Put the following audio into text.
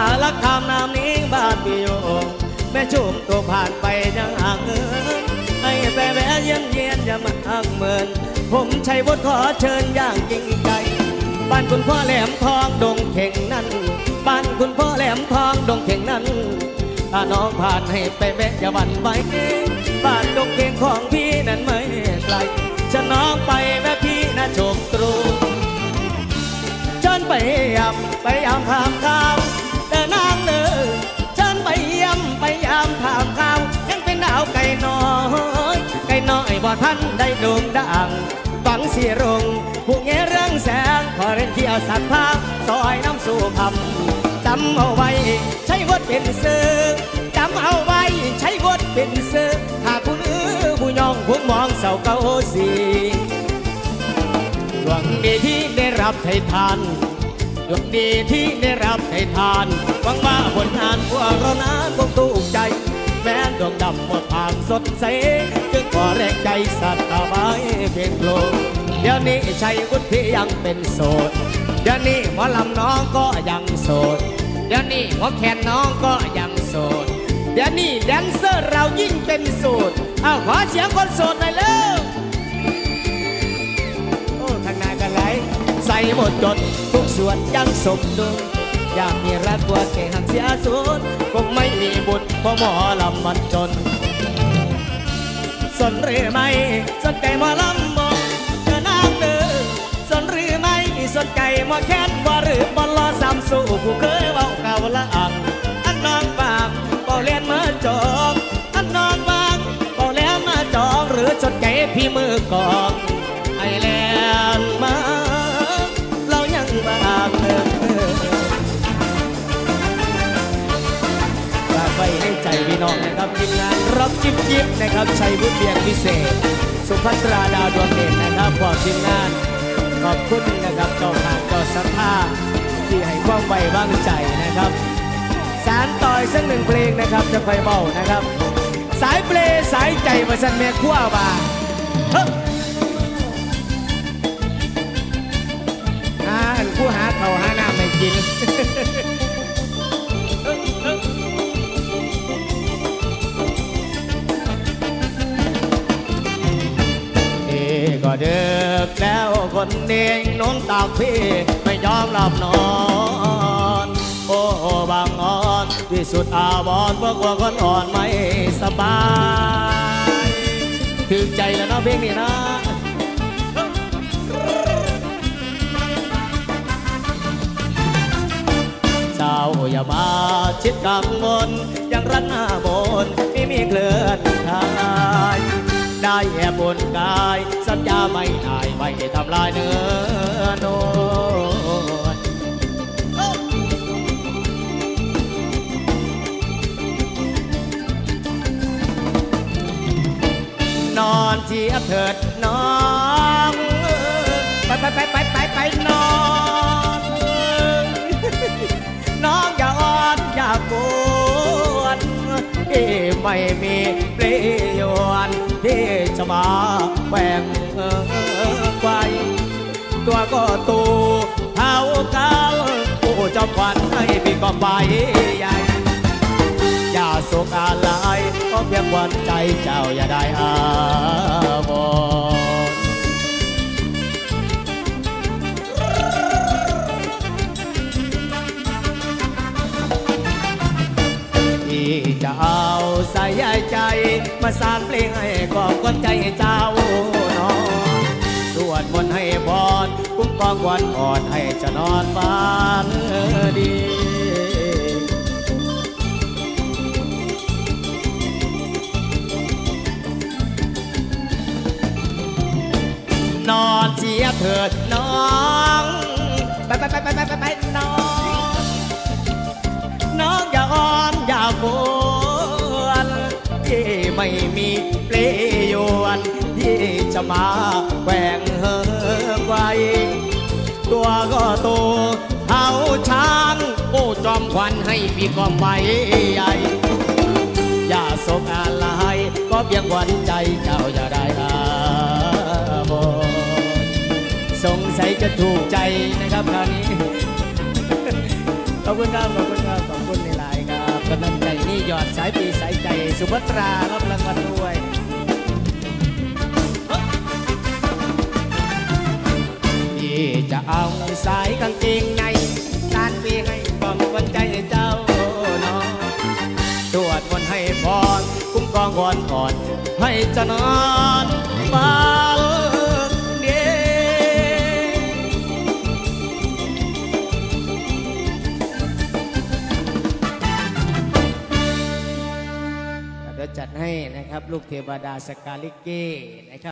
ารคามน้ำนี้บ้านพี่โยงแม่ชุมตัวผ่านไปยังห่างเงินให้แปรแวะเยี่ยมเยียนอย่ามาห่างเมิน ผมชัยวุฒิขอเชิญอย่างยิ่งใจบ้านคุณพ่อแหลมทองดงเข่งนั้นบ้านคุณพ่อแหลมทองดงเข่งนั้นถ้าน้องผ่านให้ไปแวอย่าหวันไหวบ้านดงเข่งของพี่นั้นไม่ไกลฉันน้องไปแม่พี่นะโชคตรูฉันไปยำไปยำถามข่าว ท่านได้โด่งดังฟังเสียรงผู้เงี้ยเรื่องแสงขอเรียนเที่ยวสัตว์ภาพซอยน้ำสู่คำจำเอาไว้ ใช้วดเป็นซื้อจำเอาไว้ ใช้วดเป็นซื้อหากผู้ลือผู้ยองผู้มองเสาเก้าสีดวงดีที่ได้รับให้ทานดวงดีที่ได้รับให้ทานหวังว่าผลงานพวกเรานั้นคงถูกใจ แม้ดวงดำหมดทางสดใส จึงขอแรงใจสัตว์ตาไม้เพียงโลกเดี๋ยวนี้ชัยวุฒิยังเป็นโสด เดี๋ยวนี้หมอลำน้องก็ยังโสด เดี๋ยวนี้หมอแคนน้องก็ยังโสด เดี๋ยวนี้แดนเซอร์เรายิ่งเป็นโสดเอาขอเสียงคนโสดหน่อยเร็วโอ้ทางนายกันไหลใส่หมดจดทุกส่วนยังสมดุลอยากมีรักกว่าแก่หักเสียสูญคงไม่มีบุญเพราะหมอลำมันจน สนหรือไม่ สนใจหมอลำบอกเธอนางเด้อสนหรือไม่ สนใจหมอแค้นว่าหรือบอลลอสามสู่ผู้เคยเว้าเก่าละอังอันนองบางเป่าเลียนมาจองอันนองบางเป่าเลียนมาจองหรือสนใจพี่มือกองไอแลนมาเรายังบางเออฝากไว้ในใจพี่น้องนะครับทีมงานรับจิ๊บจิ๊บนะครับชัยวุฒิเบียงพิเศษ สุภัตราดาวดวงเด่นนะครับพร้อมทีมงาน ขอบคุณนะครับเจ้าทางเจ้าสัทธาที่ให้ความไว้วางใจนะครับ สารต่อยสักหนึ่งเพลงนะครับจะคอยเบานะครับ สายเปลสายใจมาสันแม่ขั้วมาเฮ้อันผู้หาเขาหาน้ำไม่กิน เดึกแล้วคนเดียงนอนตากพี่ไม่ยอมหลับนอน โอ้บางอ่อนที่สุดอาวรณ์พวกว่าคนอ่อนไม่สบายถึงใจแล้วเนาะเพลงนี้นะเจ้าอย่ามาชิดกังวลยังรันหน้าบนไม่มีเคลื่อนทาย ได้แอบนกาย สัญญาไม่ได้ไม่ทำลายเนื้อนวลนอนเชียเถิดน้องไปไปไปไปไปไปนอนน้องอย่าอ่อนอย่ากวนที่ไม่มีเปรียวน ที่จะมาแบ่งไว้ตัวก็ตูเท้าเก้าผู้จอมขวัญให้พี่ก็ไปใหญ่อย่าโศกอะไรก็เพียงวันใจเจ้าอย่าได้อาวรที่จะ ใส่ใจ มาสร้างเพลงให้กอบกวนใจเจ้านอนสวดมนต์ให้พรคุ้มครองวันอ่อนให้จะนอนฝันดีนอนเชียร์เถิด ไม่มีเปลยวนที่จะมาแกว่งเฮิงไว้ ตัวก็โตเท้าช้างโอ้จอมควันให้พี่กอมไว้ใหญ่ อย่าสกอะไรก็เพียงหวันใจเจ้าอย่าได้อาบสงสัยจะถูกใจนะครับคราวนี้ขอบอบคุณครับขอบคุณครับ ยอดสายปีสายใจสุภัตรารับรางวัลด้วยพี่จะเอาสายกางเกงในด้านปีให้ความกวนใจเจ้าน้องตรวจมนให้พรคุ้มกองก่อนก่อนให้เจะนอน ลูกเทวดาสกาลิเกนะครับ